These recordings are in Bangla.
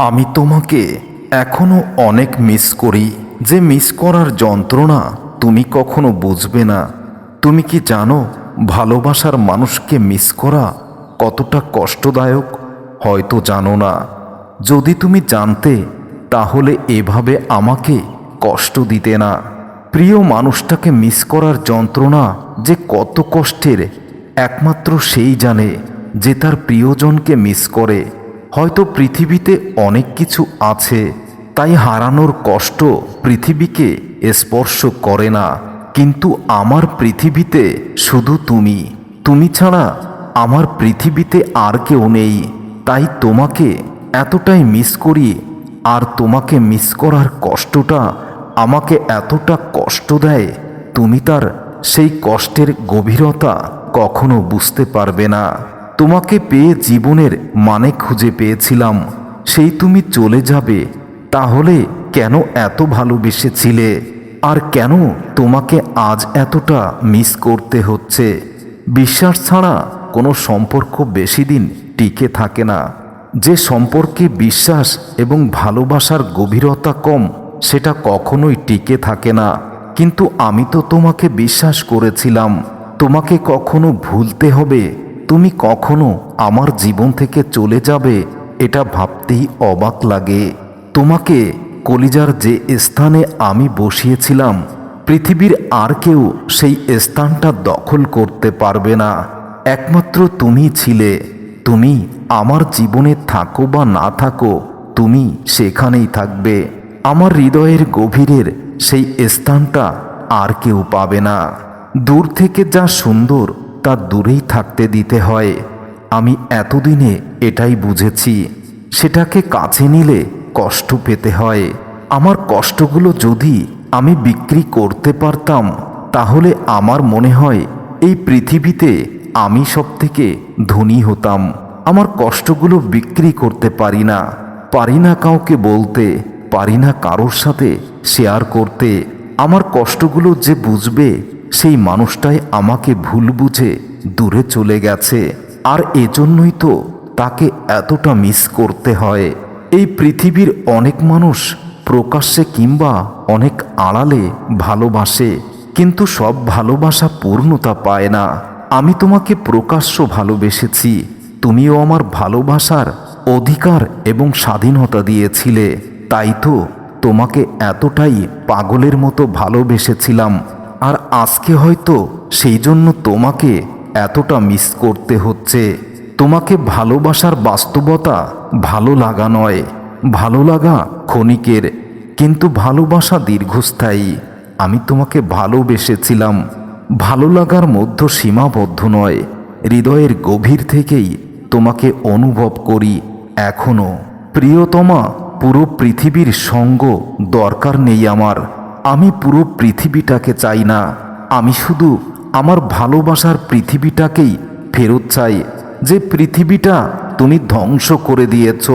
আমি তোমাকে এখনও অনেক মিস করি। যে মিস করার যন্ত্রণা তুমি কখনো বুঝবে না। তুমি কি জানো ভালোবাসার মানুষকে মিস করা কতটা কষ্টদায়ক? হয়তো জানো না। যদি তুমি জানতে, তাহলে এভাবে আমাকে কষ্ট দিতে না। প্রিয় মানুষটাকে মিস করার যন্ত্রণা যে কত কষ্টের, একমাত্র সেই জানে যে তার প্রিয়জনকে মিস করে। হয়তো পৃথিবীতে অনেক কিছু আছে, তাই হারানোর কষ্ট পৃথিবীকে স্পর্শ করে না। কিন্তু আমার পৃথিবীতে শুধু তুমি। তুমি ছাড়া আমার পৃথিবীতে আর কেউ নেই। তাই তোমাকে এতটাই মিস করি আর তোমাকে মিস করার কষ্টটা আমাকে এতটা কষ্ট দেয়, তুমি তার সেই কষ্টের গভীরতা কখনো বুঝতে পারবে না। তোমাকে পেয়ে জীবনের মানে খুঁজে পেয়েছিলাম। সেই তুমি চলে যাবে। তাহলে কেন এত ভালোবেসেছিলে? আর কেন তোমাকে আজ এতটা মিস করতে হচ্ছে? বিশ্বাস ছাড়া কোনো সম্পর্ক বেশি দিন টিকে থাকে না। যে সম্পর্কে বিশ্বাস এবং ভালোবাসার গভীরতা কম, সেটা কখনোই টিকে থাকে না। কিন্তু আমি তো তোমাকে বিশ্বাস করেছিলাম। তোমাকে কখনো ভুলতে হবে তুমি কখনো আমার জীবন থেকে চলে যাবে এটা ভাবতেই অবাক লাগে। তোমাকে কলিজার যে স্থানে আমি বসিয়েছিলাম, পৃথিবীর আর কেউ সেই স্থানটা দখল করতে পারবে না। একমাত্র তুমি ছিলে। তুমি আমার জীবনে থাকো বা না থাকো, তুমি সেখানেই থাকবে। আমার হৃদয়ের গভীরের সেই স্থানটা আর কেউ পাবে না। দূর থেকে যা সুন্দর তা দূরেই থাকতে দিতে হয়। আমি এতদিনে এটাই বুঝেছি। সেটাকে কাছে নিলে কষ্ট পেতে হয়। আমার কষ্টগুলো যদি আমি বিক্রি করতে পারতাম, তাহলে আমার মনে হয় এই পৃথিবীতে আমি সব থেকে ধনী হতাম। আমার কষ্টগুলো বিক্রি করতে পারি না। পারি না কাউকে বলতে, পারি না কারোর সাথে শেয়ার করতে। আমার কষ্টগুলো যে বুঝবে সেই মানুষটাই আমাকে ভুল বুঝে দূরে চলে গেছে। আর এজন্যই তো তাকে এতটা মিস করতে হয়। এই পৃথিবীর অনেক মানুষ প্রকাশ্যে কিংবা অনেক আড়ালে ভালোবাসে, কিন্তু সব ভালোবাসা পূর্ণতা পায় না। আমি তোমাকে প্রকাশ্য ভালোবেসেছি। তুমিও আমার ভালোবাসার অধিকার এবং স্বাধীনতা দিয়েছিলে। তাই তো তোমাকে এতটাই পাগলের মতো ভালোবেসেছিলাম। আর আজকে হয়তো সেই জন্য তোমাকে এতটা মিস করতে হচ্ছে। তোমাকে ভালোবাসার বাস্তবতা ভালো লাগা নয়। ভালো লাগা ক্ষণিকের, কিন্তু ভালোবাসা দীর্ঘস্থায়ী। আমি তোমাকে ভালোবেসেছিলাম। ভালো লাগার মধ্য সীমাবদ্ধ নয়। হৃদয়ের গভীর থেকেই তোমাকে অনুভব করি এখনও প্রিয়তমা, পুরো পৃথিবীর সঙ্গ দরকার নেই আমার। আমি পুরো পৃথিবীটাকে চাই না। আমি শুধু আমার ভালোবাসার পৃথিবীটাকেই ফেরত চাই, যে পৃথিবীটা তুমি ধ্বংস করে দিয়েছ।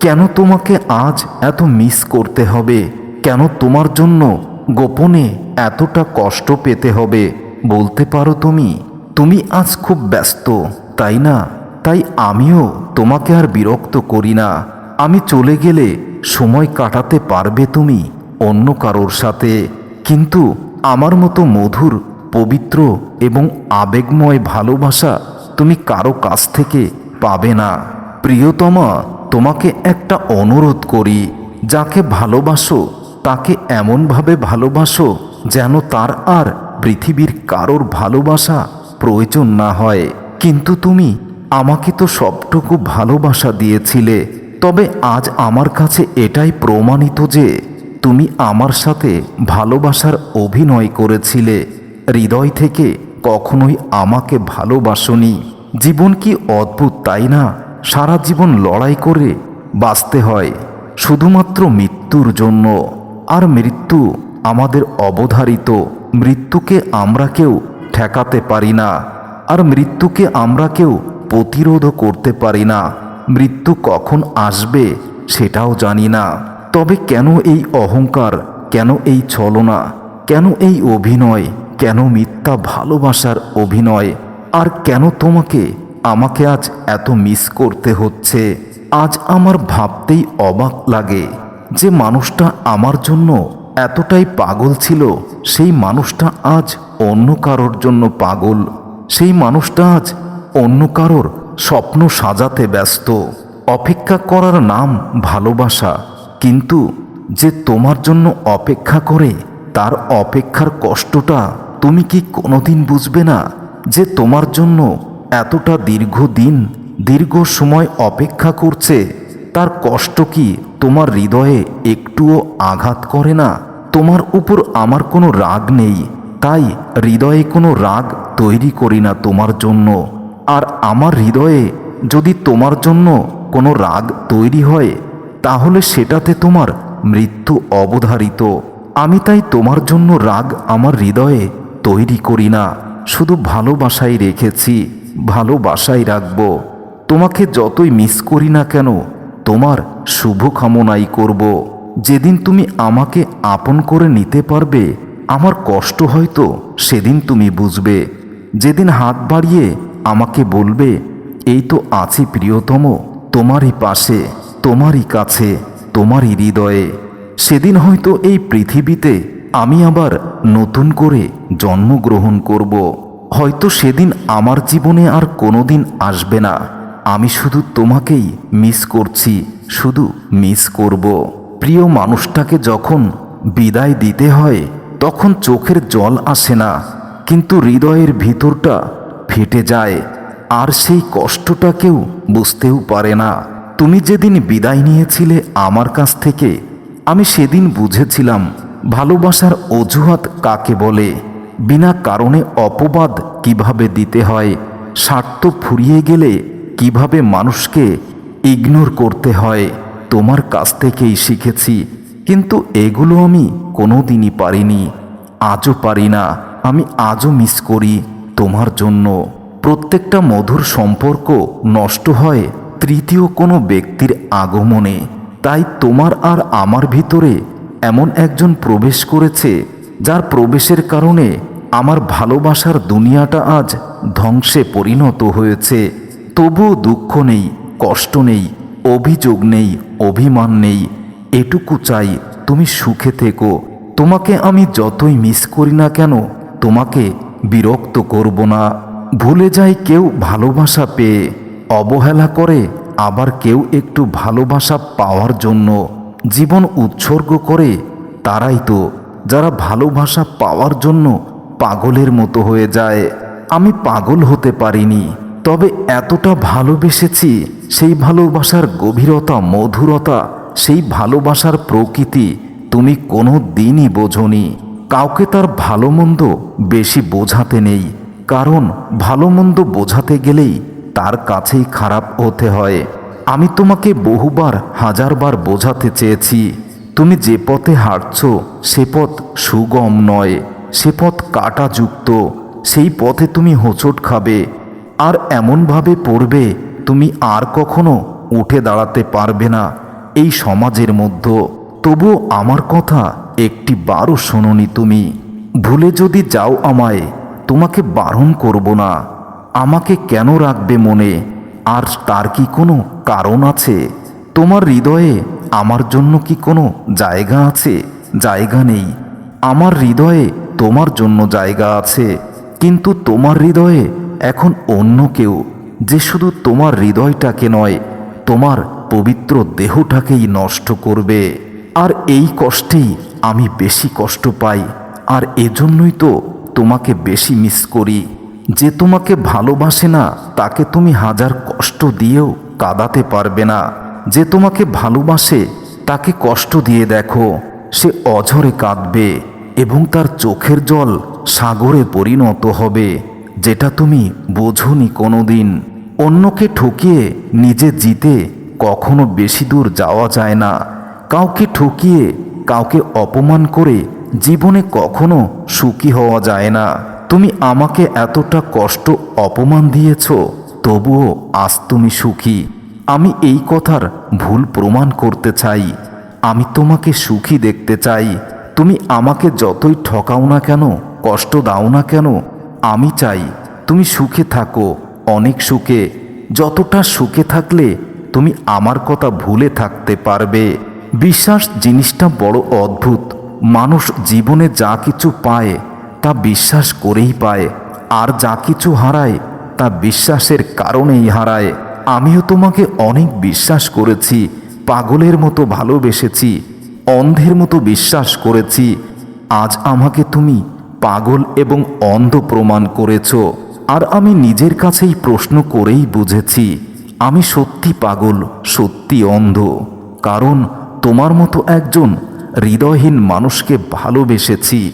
কেন তোমাকে আজ এত মিস করতে হবে? কেন তোমার জন্য গোপনে এতটা কষ্ট পেতে হবে? বলতে পারো তুমি তুমি আজ খুব ব্যস্ত, তাই না? তাই আমিও তোমাকে আর বিরক্ত করি না। আমি চলে গেলে সময় কাটাতে পারবে তুমি? অন্য কারোর সাথে, কিন্তু আমার মতো মধুর, পবিত্র এবং আবেগময় ভালোবাসা তুমি কারও কাছ থেকে পাবে না। প্রিয়তমা, তোমাকে একটা অনুরোধ করি, যাকে ভালোবাসো, তাকে এমনভাবে ভালোবাসো যেন তার আর পৃথিবীর কারোর ভালোবাসা প্রয়োজন না হয়। কিন্তু তুমি আমাকে তো সবটুকু ভালোবাসা দিয়েছিলে, তবে আজ আমার কাছে এটাই প্রমাণিত যে তুমি আমার সাথে ভালোবাসার অভিনয় করেছিলে। হৃদয় থেকে কখনোই আমাকে ভালোবাসনি। জীবন কি অদ্ভুত, তাই না? সারা জীবন লড়াই করে বাঁচতে হয়, শুধুমাত্র মৃত্যুর জন্য। আর মৃত্যু আমাদের অবধারিত। মৃত্যুকে আমরা কেউ ঠেকাতে পারি না। আর মৃত্যুকে আমরা কেউ প্রতিরোধও করতে পারি না। মৃত্যু কখন আসবে সেটাও জানি না। তবে কেন এই অহংকার, কেন এই ছলনা, কেন এই অভিনয়, কেন মিথ্যা ভালোবাসার অভিনয়, আর কেন তোমাকে, আমাকে আজ এত মিস করতে হচ্ছে? আজ আমার ভাবতেই অবাক লাগে যে মানুষটা আমার জন্য এতটাই পাগল ছিল, সেই মানুষটা আজ অন্য কারোর জন্য পাগল, সেই মানুষটা আজ অন্য কারোর স্বপ্ন সাজাতে ব্যস্ত। অপেক্ষা করার নাম ভালোবাসা কিন্তু যে তোমার জন্য অপেক্ষা করে তার অপেক্ষার কষ্টটা তুমি কি কোনোদিন বুঝবে না? যে তোমার জন্য এতটা দীর্ঘদিন, দীর্ঘ সময় অপেক্ষা করছে, তার কষ্ট কি তোমার হৃদয়ে একটুও আঘাত করে না? তোমার উপর আমার কোনো রাগ নেই, তাই হৃদয়ে কোনো রাগ তৈরি করি না তোমার জন্য। আর আমার হৃদয়ে যদি তোমার জন্য কোনো রাগ তৈরি হয় তাহলে সেটাতে তোমার মৃত্যু অবধারিত। আমি তাই তোমার জন্য রাগ আমার হৃদয়ে তৈরি করি না। শুধু ভালোবাসাই রেখেছি, ভালোবাসাই রাখব। তোমাকে যতই মিস করি না কেন, তোমার শুভ কামনাই করব। যেদিন তুমি আমাকে আপন করে নিতে পারবে, আমার কষ্ট হয়তো সেদিন তুমি বুঝবে। যেদিন হাত বাড়িয়ে আমাকে বলবে, এই তো আছি প্রিয়তম, তোমারই পাশে। তোমারই কাছে, তোমারই হৃদয়ে। সেদিন হয়তো এই পৃথিবীতে আমি আবার নতুন করে জন্মগ্রহণ করব। হয়তো সেদিন আমার জীবনে আর কোনোদিন আসবে না। আমি শুধু তোমাকেই মিস করছি, শুধু মিস করব। প্রিয় মানুষটাকে যখন বিদায় দিতে হয়, তখন চোখের জল আসে না, কিন্তু হৃদয়ের ভিতরটা ফেটে যায়, আর সেই কষ্টটা কেউ বুঝতেও পারে না। তুমি যেদিন বিদায় নিয়েছিলে আমার কাছ থেকে, আমি সেদিন বুঝেছিলাম ভালোবাসার অজুহাত কাকে বলে, বিনা কারণে অপবাদ কীভাবে দিতে হয়, স্বার্থ ফুরিয়ে গেলে কীভাবে মানুষকে ইগনোর করতে হয়, তোমার কাছ থেকেই শিখেছি, কিন্তু এগুলো আমি কোনোদিনই পারিনি, আজও পারি না, আমি আজও মিস করি তোমার জন্য। প্রত্যেকটা মধুর সম্পর্ক নষ্ট হয় তৃতীয় কোনো ব্যক্তির আগমনে, তাই তোমার আর আমার ভিতরে এমন একজন প্রবেশ করেছে, যার প্রবেশের কারণে আমার ভালোবাসার দুনিয়াটা আজ ধ্বংসে পরিণত হয়েছে। তবুও দুঃখ নেই, কষ্ট নেই, অভিযোগ নেই, অভিমান নেই। এটুকু চাই তুমি সুখে থেকো। তোমাকে আমি যতই মিস করি না কেন, তোমাকে বিরক্ত করব না। ভুলে যায় কেউ ভালোবাসা পেয়ে। অবহেলা করে আবার কেউ একটু ভালোবাসা পাওয়ার জন্য জীবন উৎসর্গ করে, তারাই তো যারা ভালোবাসা পাওয়ার জন্য পাগলের মতো হয়ে যায়। আমি পাগল হতে পারিনি, তবে এতটা ভালোবেসেছি সেই ভালোবাসার গভীরতা, মধুরতা, সেই ভালোবাসার প্রকৃতি তুমি কোনো দিনই বোঝনি। কাউকে তার ভালো মন্দ বেশি বোঝাতে নেই, কারণ ভালো মন্দ বোঝাতে গেলেই তার কাছেই খারাপ হতে হয়। আমি তোমাকে বহুবার, হাজারবার বোঝাতে চেয়েছি। তুমি যে পথে হাঁটছ, সে পথ সুগম নয়, সে পথ কাটাযুক্ত, সেই পথে তুমি হোঁচট খাবে। আর এমনভাবে পড়বে, তুমি আর কখনো উঠে দাঁড়াতে পারবে না এই সমাজের মধ্যে। তবুও আমার কথা একটি বারও শোনোনি তুমি। ভুলে যদি যাও আমায়, তোমাকে বারণ করব না। আমাকে কেন রাখবে মনে? আর তার কি কোনো কারণ আছে? তোমার হৃদয়ে আমার জন্য কি কোনো জায়গা আছে? জায়গা নেই। আমার হৃদয়ে তোমার জন্য জায়গা আছে। কিন্তু তোমার হৃদয়ে এখন অন্য কেউ, যে শুধু তোমার হৃদয়টাকে নয়, তোমার পবিত্র দেহটাকেই নষ্ট করবে। আর এই কষ্টেই আমি বেশি কষ্ট পাই। আর এজন্যই তো তোমাকে বেশি মিস করি। যে তোমাকে ভালোবাসে না, তাকে তুমি হাজার কষ্ট দিয়েও কাঁদাতে পারবে না। যে তোমাকে ভালোবাসে, তাকে কষ্ট দিয়ে দেখো। সে অঝরে কাঁদবে এবং তার চোখের জল সাগরে পরিণত হবে, যেটা তুমি বোঝনি কোনোদিন। অন্যকে ঠকিয়ে নিজে জিতে কখনো বেশি দূর যাওয়া যায় না। কাউকে ঠকিয়ে কাউকে অপমান করে জীবনে কখনো সুখী হওয়া যায় না। তুমি আমাকে এতটা কষ্ট অপমান দিয়েছ, তবুও আজ তুমি সুখী। আমি এই কথার ভুল প্রমাণ করতে চাই। আমি তোমাকে সুখী দেখতে চাই। তুমি আমাকে যতই ঠকাও না কেন, কষ্ট দাও না কেন, আমি চাই তুমি সুখে থাকো, অনেক সুখে। যতটা সুখে থাকলে তুমি আমার কথা ভুলে থাকতে পারবে। বিশ্বাস জিনিসটা বড় অদ্ভুত। মানুষ জীবনে যা কিছু পায় তা বিশ্বাস করেই পায়। আর যা কিছু হারায়, তা বিশ্বাসের কারণেই হারায়। আমিও তোমাকে অনেক বিশ্বাস করেছি, পাগলের মতো ভালোবেসেছি, অন্ধের মতো বিশ্বাস করেছি। আজ আমাকে তুমি পাগল এবং অন্ধ প্রমাণ করেছ। আর আমি নিজের কাছেই প্রশ্ন করেই বুঝেছি, আমি সত্যি পাগল, সত্যি অন্ধ। কারণ তোমার মতো একজন হৃদয়হীন মানুষকে ভালোবেসেছি।